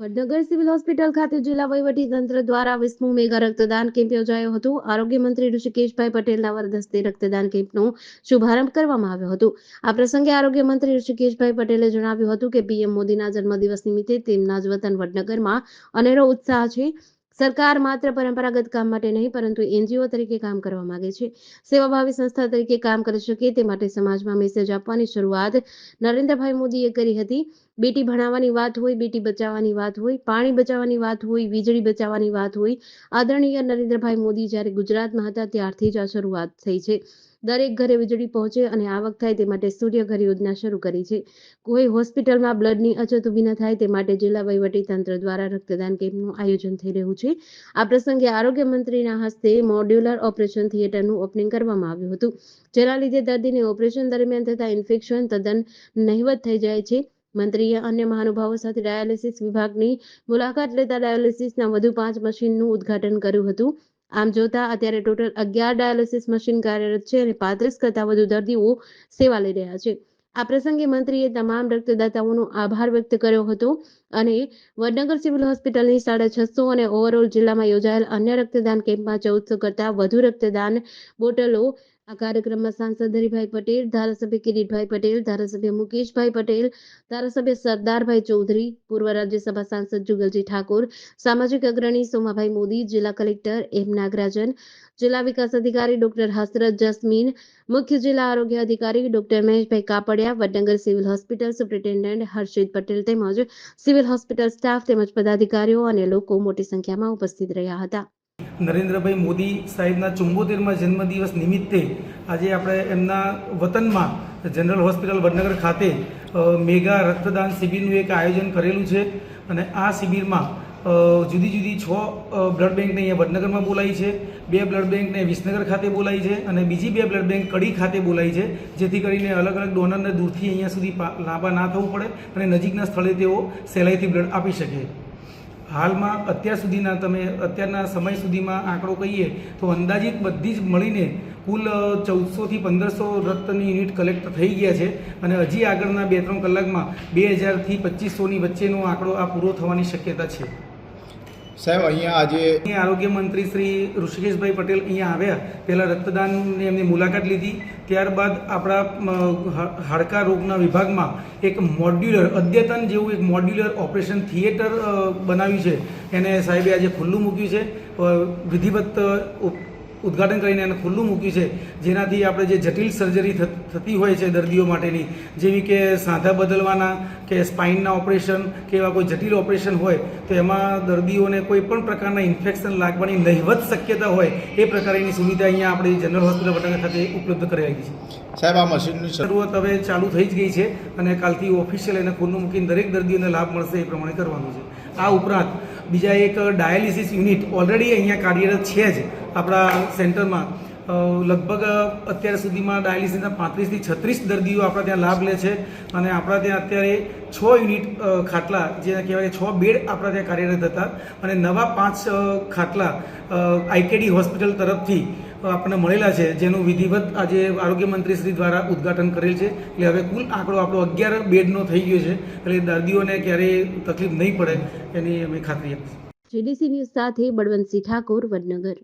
Vadnagar civil hospital ખાતે જિલ્લા વહીવટી તંત્ર દ્વારા વીસમું મેગા રક્તદાન કેમ્પ યોજાયો હતો. આરોગ્ય મંત્રી ઋષિકેશભાઈ પટેલના વરદસ્તે રક્તદાન કેમ્પનો શુભારંભ કરવામાં આવ્યો હતો. આ પ્રસંગે આરોગ્ય મંત્રી ઋષિકેશભાઈ પટેલે જણાવ્યું હતું કે પીએમ મોદીના જન્મદિવસ નિમિત્તે તેમના જ વતન વડનગરમાં અનેરો ઉત્સાહ છે. સરકાર માત્ર પરંપરાગત કામ માટે નહીં, પરંતુ એનજીઓ તરીકે કામ કરવા માંગે છે. સેવાભાવી સંસ્થા તરીકે કામ કરી શકે તે માટે સમાજમાં મેસેજ આપવાની શરૂઆત નરેન્દ્રભાઈ મોદીએ કરી હતી. બેટી ભણાવવાની વાત હોય, બેટી બચાવવાની વાત હોય, પાણી બચાવવાની વાત હોય, વીજળી બચાવવાની વાત હોય, આદરણીય નરેન્દ્રભાઈ મોદી જ્યારે ગુજરાતમાં હતા ત્યારથી જ આ શરૂઆત થઈ છે. દરેક ઘરે વીજળી પહોંચે અને આવક થાય તે માટે સૂર્યઘર યોજના શરૂ કરી છે. કોઈ હોસ્પિટલમાં બ્લડની અછત ઊભી ન થાય તે માટે જિલ્લા તંત્ર દ્વારા રક્તદાન કેમ્પનું આયોજન થઈ રહ્યું છે. આ પ્રસંગે આરોગ્ય મંત્રીના હસ્તે મોડ્યુલર ઓપરેશન થિયેટરનું ઓપનિંગ કરવામાં આવ્યું હતું. જેના લીધે દર્દીને ઓપરેશન દરમિયાન થતા ઇન્ફેક્શન તદ્દન નહિવત થઈ જાય છે. મંત્રીએ અન્ય મહાનુભાવો સાથે ડાયાલિસિસ વિભાગની મુલાકાત લેતા ડાયાલિસિસના વધુ પાંચ મશીનનું ઉદ્ઘાટન કર્યું હતું. આમ જોતા અત્યારે ટોટલ અગિયાર ડાયાલિસિસ મશીન કાર્યરત છે અને પાંત્રીસ કરતાં વધુ દર્દીઓ સેવા લઈ રહ્યા છે. આ પ્રસંગે મંત્રીએ તમામ રક્તદાતાઓનો આભાર વ્યક્ત કર્યો હતો અને વડનગર સિવિલ હોસ્પિટલની સાડા છસો અને ઓવરઓલ જિલ્લામાં યોજાયેલ અન્ય રક્તદાન કેમ્પમાં ચૌદસો કરતાં વધુ રક્તદાન બોટલો આ કાર્યક્રમમાં સાંસદ હરિભાઈ પટેલ, ધારાસભ્ય કિરીટભાઈ પટેલ, ધારાસભ્ય મુકેશભાઈ પટેલ, ધારાસભ્ય સરદારભાઈ ચૌધરી, પૂર્વ રાજ્યસભા સાંસદ જુગલજી ઠાકોર, સામાજિક અગ્રણી સોમાભાઈ મોદી, જિલ્લા કલેક્ટર એમ નાગરાજન, જિલ્લા વિકાસ અધિકારી ડોક્ટર હસરત જસ્મીન, મુખ્ય જિલ્લા આરોગ્ય અધિકારી doctor Maheshbhai Kapadia, Vadnagar civil hospital superintendent Harshit Patel તેમજ સિવિલ હોસ્પિટલ સ્ટાફ તેમજ પદાધિકારીઓ અને લોકો મોટી સંખ્યામાં ઉપસ્થિત રહ્યા હતા. નરેન્દ્રભાઈ મોદી સાહેબના ચુંબોતેરમાં જન્મદિવસ નિમિત્તે આજે આપણે એમના વતનમાં જનરલ હોસ્પિટલ વડનગર ખાતે મેગા રક્તદાન શિબિરનું એક આયોજન કરેલું છે અને આ શિબિરમાં જુદી જુદી છ બ્લડ બેંકને અહીંયા વડનગરમાં બોલાવી છે, બે બ્લડ બેંકને વિસનગર ખાતે બોલાવી છે અને બીજી બે બ્લડ બેંક કડી ખાતે બોલાવી છે, જેથી કરીને અલગ અલગ ડોનરને દૂરથી અહીંયા સુધી લાંબા ના થવું પડે અને નજીકના સ્થળે તેઓ સહેલાઈથી બ્લડ આપી શકે. હાલમાં અત્યાર સુધીના તમે અત્યારના સમય સુધીમાં આંકડો કહીએ તો અંદાજિત બધી જ મળીને કુલ ચૌદસોથી પંદરસો રક્તની યુનિટ કલેક્ટ થઈ ગયા છે અને હજી આગળના બે ત્રણ કલાકમાં બે હજારથી પચીસોની વચ્ચેનો આંકડો આ પૂરો થવાની શક્યતા છે. સાહેબ, અહીંયા આજે આરોગ્ય મંત્રી શ્રી ઋષિકેશભાઈ પટેલ અહીંયા આવ્યા. પહેલાં રક્તદાનની એમની મુલાકાત લીધી. ત્યારબાદ આપણા હાડકા રોગના વિભાગમાં એક મોડ્યુલર, અદ્યતન જેવું એક મોડ્યુલર ઓપરેશન થિયેટર બનાવ્યું છે. એને સાહેબે આજે ખુલ્લું મૂક્યું છે. વિધિવત ઉદ્ઘાટન કરીને એને ખુલ્લું મૂક્યું છે. જેનાથી આપણે જે જટિલ સર્જરી થતી હોય છે દર્દીઓ માટેની જેવી કે સાંધા બદલવાના કે સ્પાઇનના ઓપરેશન કે એવા કોઈ જટિલ ઓપરેશન હોય તો એમાં દર્દીઓને કોઈ પણ પ્રકારના ઇન્ફેક્શન લાગવાની નહિવત શક્યતા હોય એ પ્રકારની સુવિધા અહીંયા આપણે જનરલ હોસ્પિટલ વટાણા ખાતે ઉપલબ્ધ કરાવી છે. સાહેબ આ મશીનની શરૂઆત હવે ચાલુ થઈ જ ગઈ છે અને કાલથી ઓફિશિયલ એને ખુલ્લું મૂકીને દરેક દર્દીઓને લાભ મળશે એ પ્રમાણે કરવાનું છે. આ ઉપરાંત બીજા એક ડાયાલિસિસ યુનિટ ઓલરેડી અહીંયા કાર્યરત છે જ. આપણા સેન્ટરમાં લગભગ અત્યાર સુધીમાં ડાયાલિસિસના પાંત્રીસથી છત્રીસ દર્દીઓ આપણા ત્યાં લાભ લે છે અને આપણા ત્યાં અત્યારે છ યુનિટ ખાટલા જે કહેવાય છ બેડ આપણા ત્યાં કાર્યરત હતા અને નવા પાંચ ખાટલા આઈકેડી હોસ્પિટલ તરફથી આપણને મળેલા છે, જેનું વિધિવત આજે આરોગ્ય મંત્રી શ્રી દ્વારા ઉદ્ઘાટન કરેલ છે. એટલે હવે કુલ આંકડો આપણો અગિયાર બેડનો થઈ ગયો છે, એટલે દર્દીઓને ક્યારેય તકલીફ નહીં પડે, એની અમે ખાતરી આપીશું. જીડીસી ન્યૂઝ સાથે બળવંતસિંહ ઠાકોર, વડનગર.